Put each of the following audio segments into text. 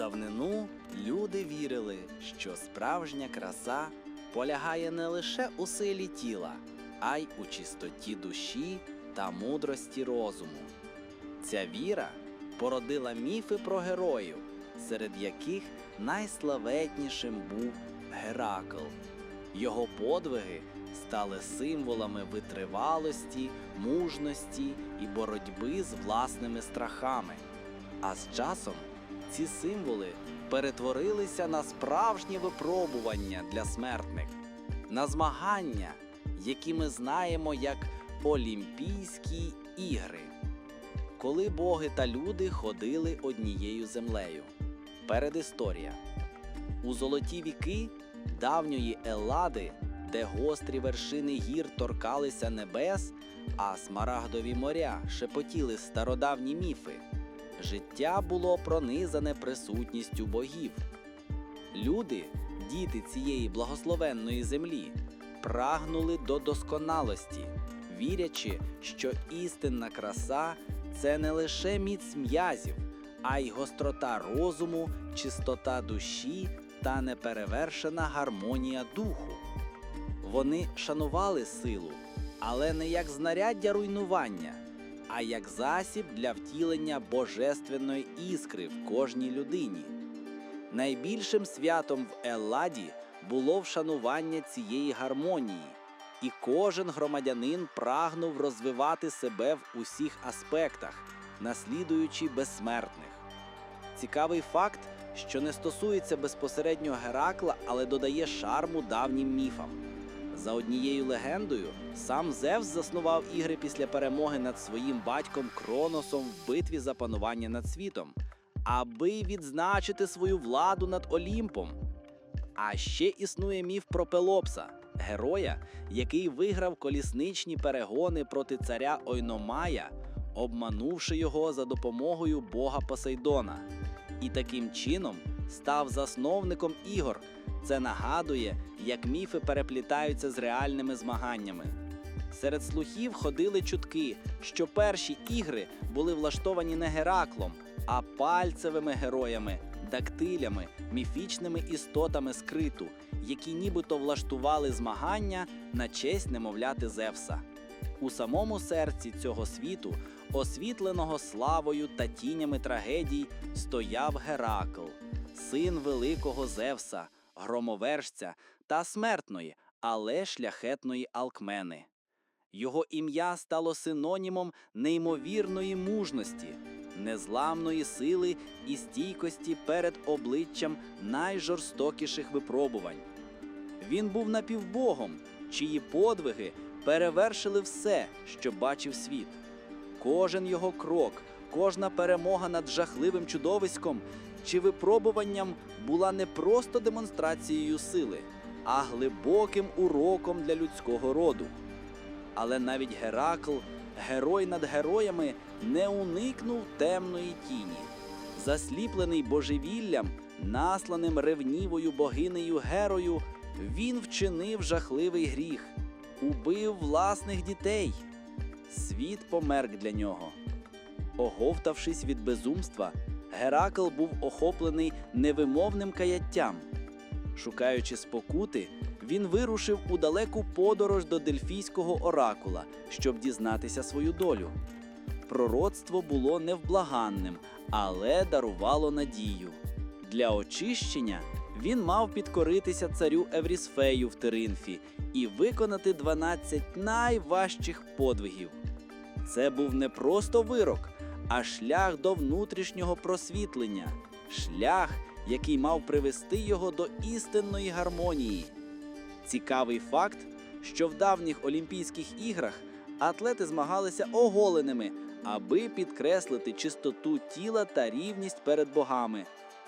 давнину люди вірили, що справжня краса полягає не лише у силі тіла, а й у чистоті душі та мудрості розуму. Ця віра породила міфи про героїв, серед яких найславетнішим був Геракл. Його подвиги стали символами витривалості, мужності і боротьби з власними страхами. А з часом ці символи перетворилися на справжнє випробування для смертних, на змагання, які ми знаємо як Олімпійські ігри, коли боги та люди ходили однією землею. Передісторія. У золоті віки давньої Еллади, де гострі вершини гір торкалися небес, а смарагдові моря шепотіли стародавні міфи. Життя було пронизане присутністю богів. Люди, діти цієї благословенної землі, прагнули до досконалості, вірячи, що істинна краса це не лише міць м'язів, а й гострота розуму, чистота душі та неперевершена гармонія духу. Вони шанували силу, але не як знаряддя руйнування, а як засіб для втілення божественної іскри в кожній людині. Найбільшим святом в Елладі було вшанування цієї гармонії, і кожен громадянин прагнув розвивати себе в усіх аспектах, наслідуючи безсмертних. Цікавий факт, що не стосується безпосередньо Геракла, але додає шарму давнім міфам. За однією легендою, сам Зевс заснував ігри після перемоги над своїм батьком Кроносом в битві за панування над світом, аби відзначити свою владу над Олімпом. А ще існує міф про Пелопса, героя, який виграв колісничні перегони проти царя Ойномая, обманувши його за допомогою бога Посейдона. І таким чином став засновником ігор. Це нагадує, як міфи переплітаються з реальними змаганнями. Серед слухів ходили чутки, що перші ігри були влаштовані не Гераклом, а пальцевими героями, дактилями, міфічними істотами скриту, які нібито влаштували змагання на честь немовляти Зевса. У самому серці цього світу, освітленого славою та тінями трагедій, стояв Геракл, син великого Зевса, громовержця та смертної, але шляхетної Алкмени. Його ім'я стало синонімом неймовірної мужності, незламної сили і стійкості перед обличчям найжорстокіших випробувань. Він був напівбогом, чиї подвиги перевершили все, що бачив світ. Кожен його крок, кожна перемога над жахливим чудовиськом чи випробуванням була не просто демонстрацією сили, а глибоким уроком для людського роду. Але навіть Геракл, герой над героями, не уникнув темної тіні. Засліплений божевіллям, насланим ревнівою богинею Герою, він вчинив жахливий гріх, убив власних дітей. Світ померк для нього. Оговтавшись від безумства, Геракл був охоплений невимовним каяттям. Шукаючи спокути, він вирушив у далеку подорож до Дельфійського оракула, щоб дізнатися свою долю. Пророцтво було невблаганним, але дарувало надію. Для очищення він мав підкоритися царю Еврісфею в Теринфі і виконати 12 найважчих подвигів. Це був не просто вирок, а шлях до внутрішнього просвітлення, шлях, який мав привести його до істинної гармонії. Цікавий факт, що в давніх Олімпійських іграх атлети змагалися оголеними, аби підкреслити чистоту тіла та рівність перед богами.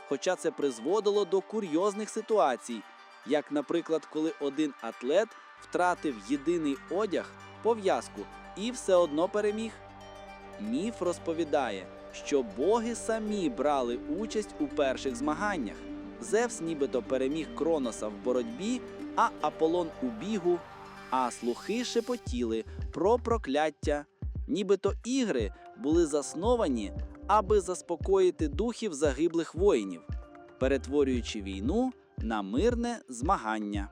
Хоча це призводило до курйозних ситуацій, як, наприклад, коли один атлет втратив єдиний одяг, пов'язку і все одно переміг. Міф розповідає, що боги самі брали участь у перших змаганнях. Зевс нібито переміг Кроноса в боротьбі, а Аполлон у бігу, а слухи шепотіли про прокляття. Нібито ігри були засновані, аби заспокоїти духів загиблих воїнів. перетворюючи війну на мирне змагання.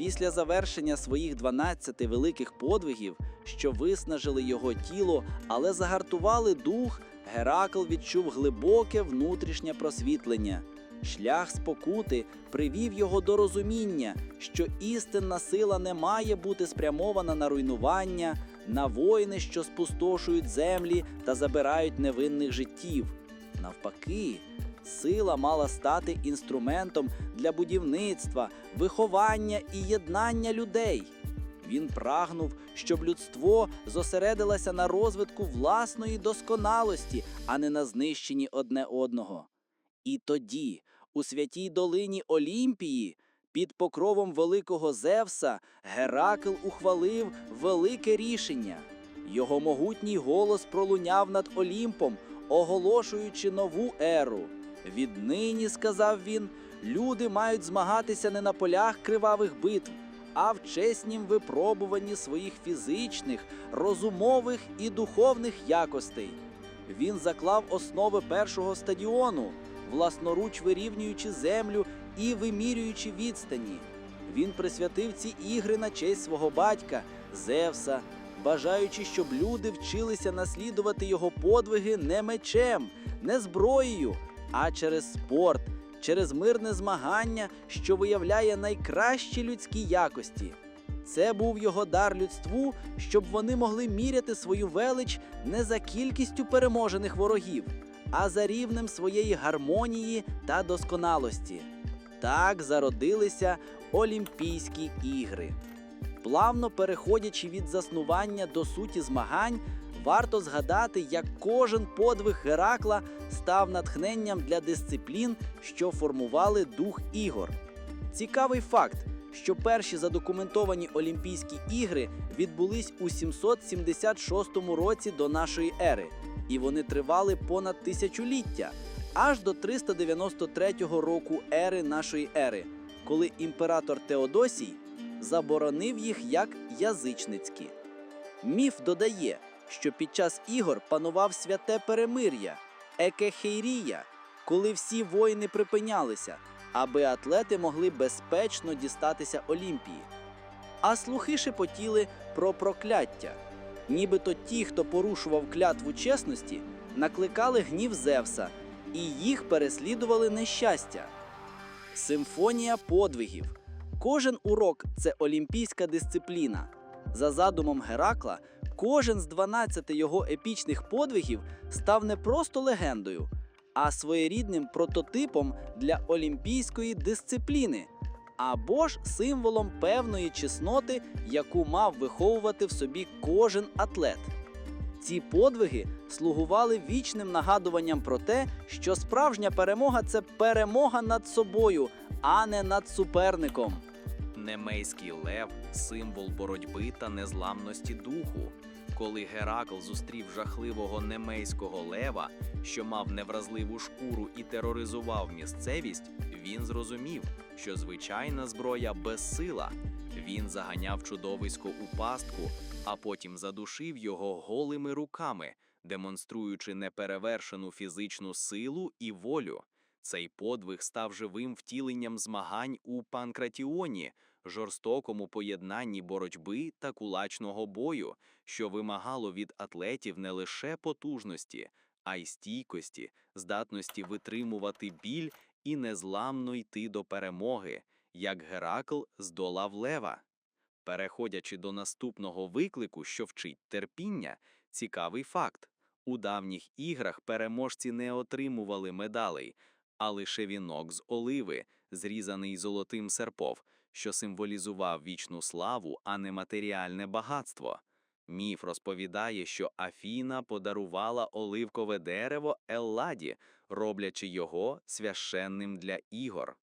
Після завершення своїх 12 великих подвигів, що виснажили його тіло, але загартували дух, Геракл відчув глибоке внутрішнє просвітлення. Шлях спокути привів його до розуміння, що істинна сила не має бути спрямована на руйнування, на воїни, що спустошують землі та забирають невинних життів. Навпаки, сила мала стати інструментом для будівництва, виховання і єднання людей. Він прагнув, щоб людство зосередилося на розвитку власної досконалості, а не на знищенні одне одного. І тоді, у святій долині Олімпії, під покровом великого Зевса, Геракл ухвалив велике рішення. Його могутній голос пролуняв над Олімпом, оголошуючи нову еру. Віднині, сказав він, люди мають змагатися не на полях кривавих битв, а в чеснім випробуванні своїх фізичних, розумових і духовних якостей. Він заклав основи першого стадіону, власноруч вирівнюючи землю і вимірюючи відстані. Він присвятив ці ігри на честь свого батька Зевса, бажаючи, щоб люди вчилися наслідувати його подвиги не мечем, не зброєю, а через спорт, через мирне змагання, що виявляє найкращі людські якості. Це був його дар людству, щоб вони могли міряти свою велич не за кількістю переможених ворогів, а за рівнем своєї гармонії та досконалості. Так зародилися Олімпійські ігри. Плавно переходячи від заснування до суті змагань, варто згадати, як кожен подвиг Геракла став натхненням для дисциплін, що формували дух ігор. Цікавий факт, що перші задокументовані Олімпійські ігри відбулись у 776 році до нашої ери, і вони тривали понад тисячоліття, аж до 393 року ери нашої ери, коли імператор Теодосій заборонив їх як язичницькі. Міф додає, що під час ігор панував святе перемир'я, екехейрія, коли всі воїни припинялися, аби атлети могли безпечно дістатися Олімпії. А слухи шепотіли про прокляття. Нібито ті, хто порушував клятву чесності, накликали гнів Зевса, і їх переслідували нещастя. Симфонія подвигів. Кожен урок це олімпійська дисципліна. За задумом Геракла, кожен з 12 його епічних подвигів став не просто легендою, а своєрідним прототипом для олімпійської дисципліни, або ж символом певної чесноти, яку мав виховувати в собі кожен атлет. Ці подвиги слугували вічним нагадуванням про те, що справжня перемога це перемога над собою, а не над суперником. Немейський лев символ боротьби та незламності духу. Коли Геракл зустрів жахливого немейського лева, що мав невразливу шкуру і тероризував місцевість, він зрозумів, що звичайна зброя безсила. Він заганяв чудовисько у пастку, а потім задушив його голими руками, демонструючи неперевершену фізичну силу і волю. Цей подвиг став живим втіленням змагань у Панкратіоні, жорстокому поєднанні боротьби та кулачного бою, що вимагало від атлетів не лише потужності, а й стійкості, здатності витримувати біль і незламно йти до перемоги, як Геракл здолав лева. Переходячи до наступного виклику, що вчить терпіння, цікавий факт. У давніх іграх переможці не отримували медалей, а лише вінок з оливи, зрізаний золотим серпов, що символізував вічну славу, а не матеріальне багатство. Міф розповідає, що Афіна подарувала оливкове дерево Елладі, роблячи його священним для ігор.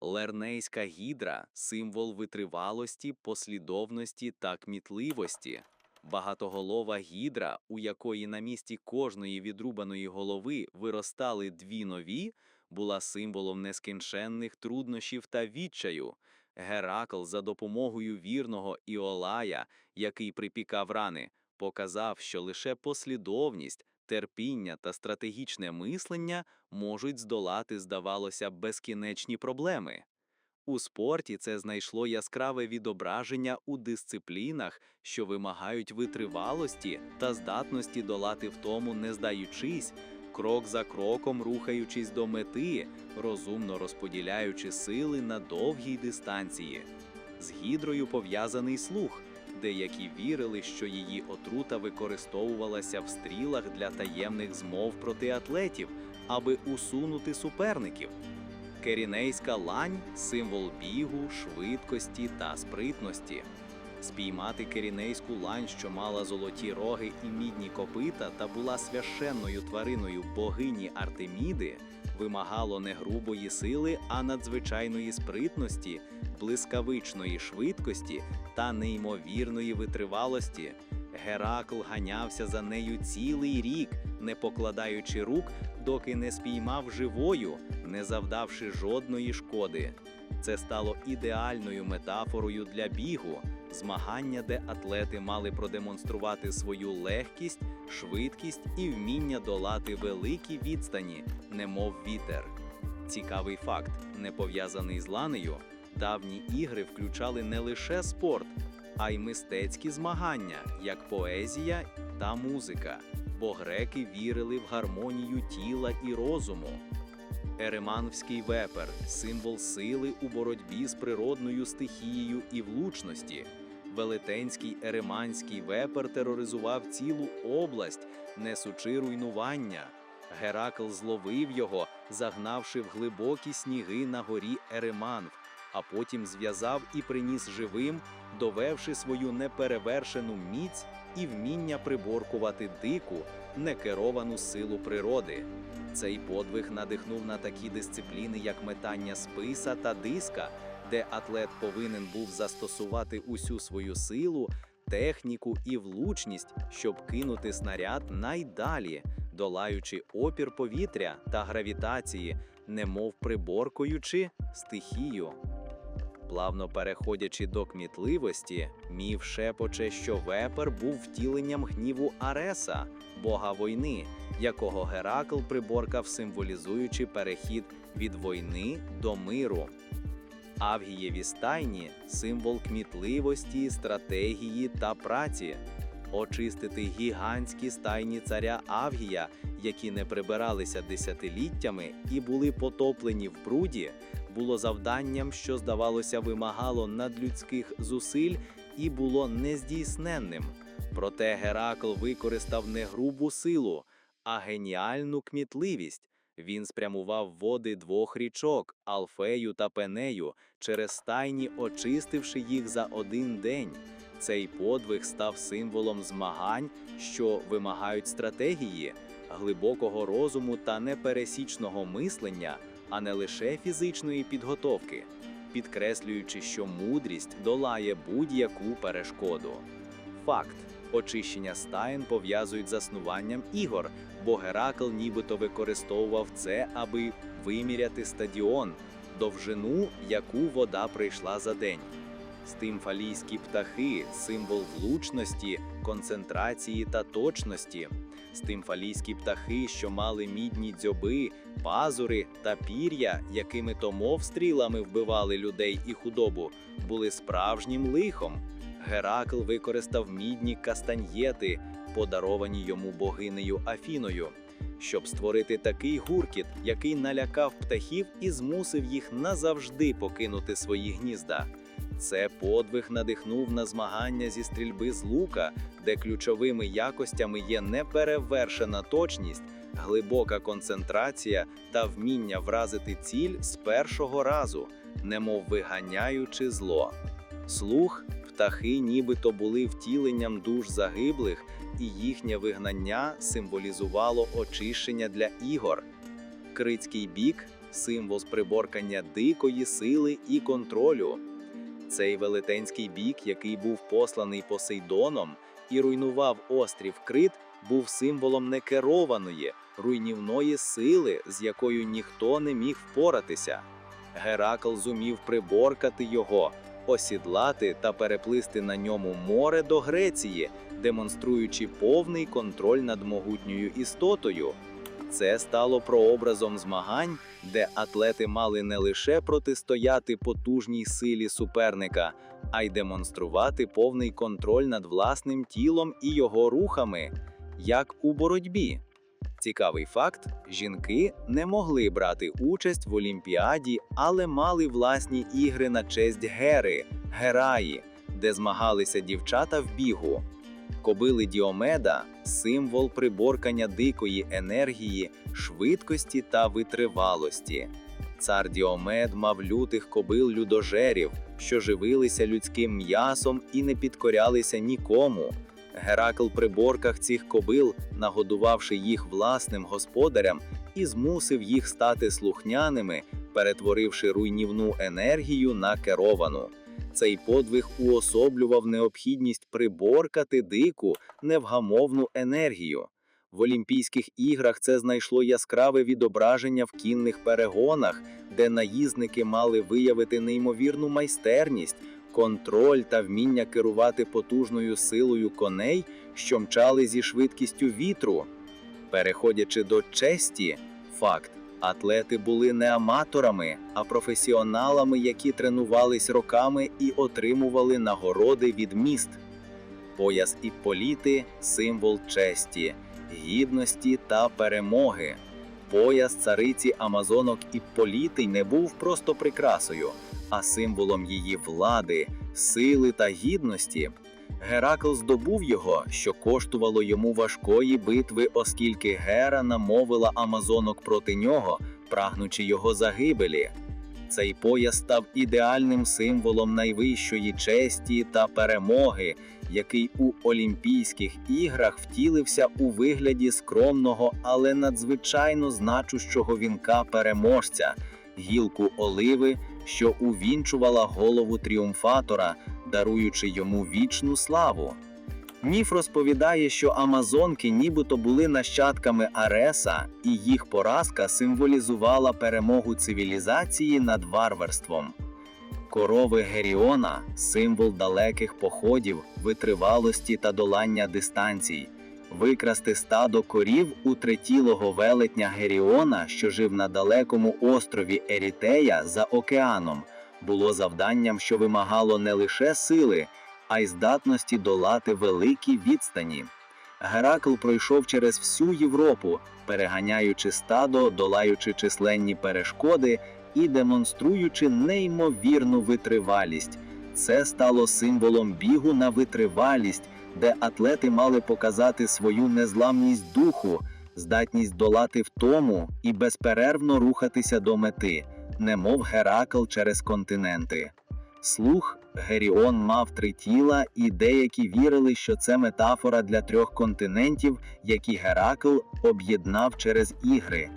Лернейська гідра символ витривалості, послідовності та кмітливості. Багатоголова гідра, у якої на місці кожної відрубаної голови виростали дві нові, була символом нескінченних труднощів та відчаю. Геракл за допомогою вірного Іолая, який припікав рани, показав, що лише послідовність терпіння та стратегічне мислення можуть здолати, здавалося, безкінечні проблеми. У спорті це знайшло яскраве відображення у дисциплінах, що вимагають витривалості та здатності долати втому, не здаючись, крок за кроком рухаючись до мети, розумно розподіляючи сили на довгій дистанції. З гідрою пов'язаний слух. Деякі вірили, що її отрута використовувалася в стрілах для таємних змов проти атлетів, аби усунути суперників. Керінейська лань символ бігу, швидкості та спритності. Спіймати керінейську лань, що мала золоті роги і мідні копита та була священною твариною богині Артеміди, вимагало не грубої сили, а надзвичайної спритності, блискавичної швидкості та неймовірної витривалості. Геракл ганявся за нею цілий рік, не покладаючи рук, доки не спіймав живою, не завдавши жодної шкоди. Це стало ідеальною метафорою для бігу, змагання, де атлети мали продемонструвати свою легкість, швидкість і вміння долати великі відстані, немов вітер. Цікавий факт, не пов'язаний з ланею, давні ігри включали не лише спорт, а й мистецькі змагання, як поезія та музика, бо греки вірили в гармонію тіла і розуму. Ереманвський вепер символ сили у боротьбі з природною стихією і влучності. Велетенський ереманський вепер тероризував цілу область, несучи руйнування. Геракл зловив його, загнавши в глибокі сніги на горі Ереманв, а потім зв'язав і приніс живим, довевши свою неперевершену міць і вміння приборкувати дику, некеровану силу природи. Цей подвиг надихнув на такі дисципліни, як метання списа та диска, де атлет повинен був застосувати усю свою силу, техніку і влучність, щоб кинути снаряд найдалі, долаючи опір повітря та гравітації, немов приборкуючи стихію. Плавно переходячи до кмітливості, міф шепоче, що вепер був втіленням гніву Ареса, бога війни, якого Геракл приборкав, символізуючи перехід від війни до миру. Авгієві стайні символ кмітливості, стратегії та праці. Очистити гігантські стайні царя Авгія, які не прибиралися десятиліттями і були потоплені в бруді, було завданням, що, здавалося, вимагало надлюдських зусиль і було нездійсненним. Проте Геракл використав не грубу силу, а геніальну кмітливість. Він спрямував води двох річок Алфею та Пенею через стайні, очистивши їх за один день. Цей подвиг став символом змагань, що вимагають стратегії, глибокого розуму та непересічного мислення, а не лише фізичної підготовки, підкреслюючи, що мудрість долає будь-яку перешкоду. Факт очищення стаєн пов'язують з заснуванням ігор, бо Геракл нібито використовував це, аби виміряти стадіон, довжину, яку вода прийшла за день. Стимфалійські птахи символ влучності, концентрації та точності. Стимфалійські птахи, що мали мідні дзьоби, пазури та пір'я, якими то мов стрілами вбивали людей і худобу, були справжнім лихом. Геракл використав мідні кастаньєти, подаровані йому богинею Афіною, щоб створити такий гуркіт, який налякав птахів і змусив їх назавжди покинути свої гнізда. Це подвиг надихнув на змагання зі стрільби з лука, де ключовими якостями є неперевершена точність, глибока концентрація та вміння вразити ціль з першого разу, немов виганяючи зло. Слух, птахи нібито були втіленням душ загиблих, і їхнє вигнання символізувало очищення для ігор. Крицький бік символ приборкання дикої сили і контролю. Цей велетенський бік, який був посланий Посейдоном і руйнував острів Крит, був символом некерованої, руйнівної сили, з якою ніхто не міг впоратися. Геракл зумів приборкати його, осідлати та переплисти на ньому море до Греції, демонструючи повний контроль над могутньою істотою. Це стало прообразом змагань, де атлети мали не лише протистояти потужній силі суперника, а й демонструвати повний контроль над власним тілом і його рухами, як у боротьбі. Цікавий факт: жінки не могли брати участь в Олімпіаді, але мали власні ігри на честь Гери, Гераї, де змагалися дівчата в бігу. Кобили Діомеда символ приборкання дикої енергії, швидкості та витривалості. Цар Діомед мав лютих кобил людожерів, що живилися людським м'ясом і не підкорялися нікому. Геракл при борках цих кобил, нагодувавши їх власним господарям, і змусив їх стати слухняними, перетворивши руйнівну енергію на керовану. Цей подвиг уособлював необхідність приборкати дику, невгамовну енергію. В Олімпійських іграх це знайшло яскраве відображення в кінних перегонах, де наїзники мали виявити неймовірну майстерність, контроль та вміння керувати потужною силою коней, що мчали зі швидкістю вітру. Переходячи до честі, факт. Атлети були не аматорами, а професіоналами, які тренувались роками і отримували нагороди від міст. Пояс Іпполіти – символ честі, гідності та перемоги. Пояс цариці Амазонок Іпполіти не був просто прикрасою, а символом її влади, сили та гідності. Геракл здобув його, що коштувало йому важкої битви, оскільки Гера намовила Амазонок проти нього, прагнучи його загибелі. Цей пояс став ідеальним символом найвищої честі та перемоги, який у Олімпійських іграх втілився у вигляді скромного, але надзвичайно значущого вінка переможця, гілку оливи, що увінчувала голову тріумфатора, даруючи йому вічну славу. Міф розповідає, що амазонки нібито були нащадками Ареса, і їх поразка символізувала перемогу цивілізації над варварством. Корови Геріона символ далеких походів, витривалості та долання дистанцій. Викрасти стадо корів у третілого велетня Геріона, що жив на далекому острові Ерітея за океаном, було завданням, що вимагало не лише сили, а й здатності долати великі відстані. Геракл пройшов через всю Європу, переганяючи стадо, долаючи численні перешкоди і демонструючи неймовірну витривалість. Це стало символом бігу на витривалість, де атлети мали показати свою незламність духу, здатність долати втому і безперервно рухатися до мети, немов Геракл через континенти. Слух Геріон мав три тіла, і деякі вірили, що це метафора для трьох континентів, які Геракл об'єднав через ігри.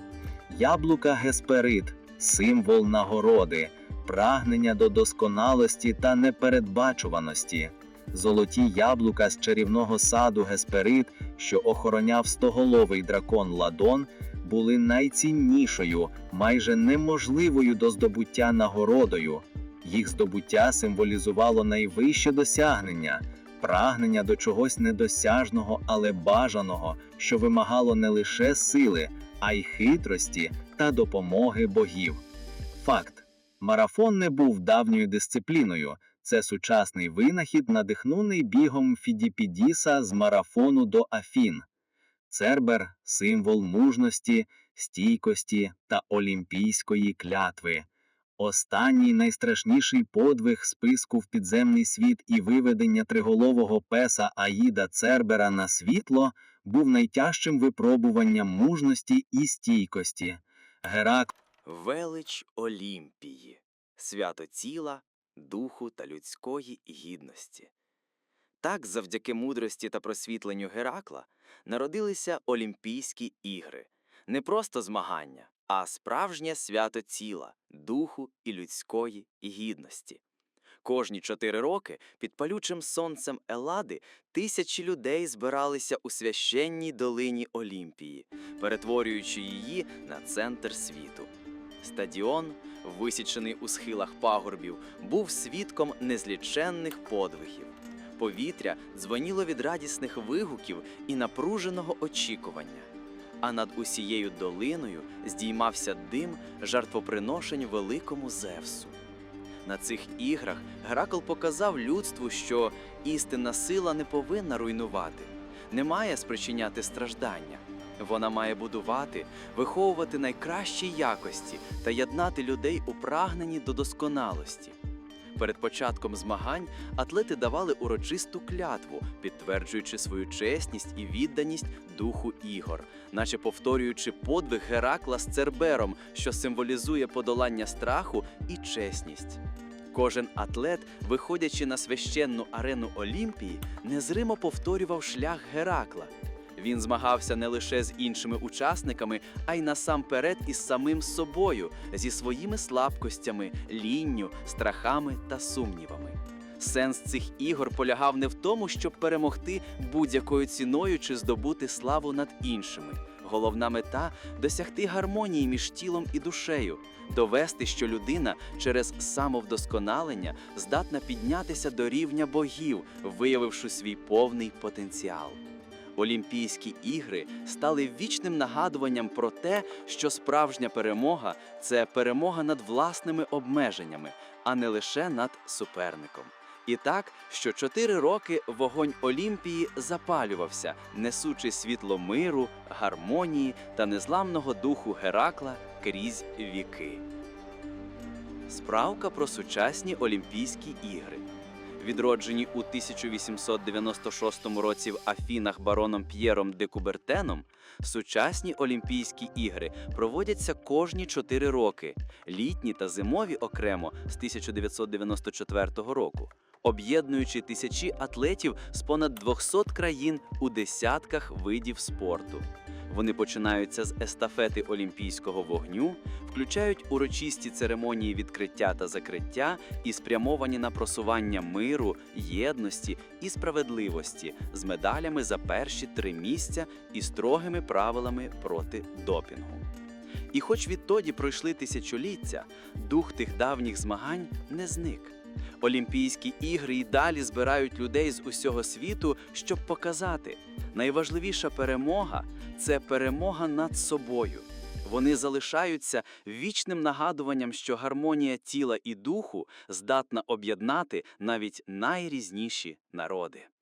Яблука Гесперид символ нагороди, прагнення до досконалості та непередбачуваності. Золоті яблука з чарівного саду Гесперид, що охороняв стоголовий дракон Ладон, були найціннішою, майже неможливою до здобуття нагородою. Їх здобуття символізувало найвище досягнення, прагнення до чогось недосяжного, але бажаного, що вимагало не лише сили, а й хитрості та допомоги богів. Факт: марафон не був давньою дисципліною. Це сучасний винахід, надихнений бігом Фідіпідіса з марафону до Афін. Цербер символ мужності, стійкості та олімпійської клятви. Останній найстрашніший подвиг списку в підземний світ і виведення триголового песа Аїда Цербера на світло був найтяжчим випробуванням мужності і стійкості. Герак Велич Олімпії, свято тіла, духу та людської гідності. Так, завдяки мудрості та просвітленню Геракла, народилися Олімпійські ігри, не просто змагання, а справжнє свято тіла, духу і людської гідності. Кожні чотири роки під палючим сонцем Елади тисячі людей збиралися у священній долині Олімпії, перетворюючи її на центр світу. Стадіон, висічений у схилах пагорбів, був свідком незліченних подвигів. Повітря дзвоніло від радісних вигуків і напруженого очікування. А над усією долиною здіймався дим жертвоприношень великому Зевсу. На цих іграх Геракл показав людству, що істинна сила не повинна руйнувати, не має спричиняти страждання. Вона має будувати, виховувати найкращі якості та єднати людей у прагненні до досконалості. Перед початком змагань атлети давали урочисту клятву, підтверджуючи свою чесність і відданість духу ігор, наче повторюючи подвиг Геракла з Цербером, що символізує подолання страху і чесність. Кожен атлет, виходячи на священну арену Олімпії, незримо повторював шлях Геракла. Він змагався не лише з іншими учасниками, а й насамперед із самим собою, зі своїми слабкостями, лінню, страхами та сумнівами. Сенс цих ігор полягав не в тому, щоб перемогти будь-якою ціною чи здобути славу над іншими. Головна мета досягти гармонії між тілом і душею, довести, що людина через самовдосконалення здатна піднятися до рівня богів, виявивши свій повний потенціал. Олімпійські ігри стали вічним нагадуванням про те, що справжня перемога це перемога над власними обмеженнями, а не лише над суперником. І так, що чотири роки вогонь Олімпії запалювався, несучи світло миру, гармонії та незламного духу Геракла крізь віки. Справка про сучасні Олімпійські ігри. Відроджені у 1896 році в Афінах бароном П'єром де Кубертеном, сучасні Олімпійські ігри проводяться кожні 4 роки, літні та зимові окремо з 1994 року, об'єднуючи тисячі атлетів з понад 200 країн у десятках видів спорту. Вони починаються з естафети олімпійського вогню, включають урочисті церемонії відкриття та закриття і спрямовані на просування миру, єдності і справедливості з медалями за перші три місця і строгими правилами проти допінгу. І хоч відтоді пройшли тисячоліття, дух тих давніх змагань не зник. Олімпійські ігри й далі збирають людей з усього світу, щоб показати, найважливіша перемога це перемога над собою. Вони залишаються вічним нагадуванням, що гармонія тіла і духу здатна об'єднати навіть найрізніші народи.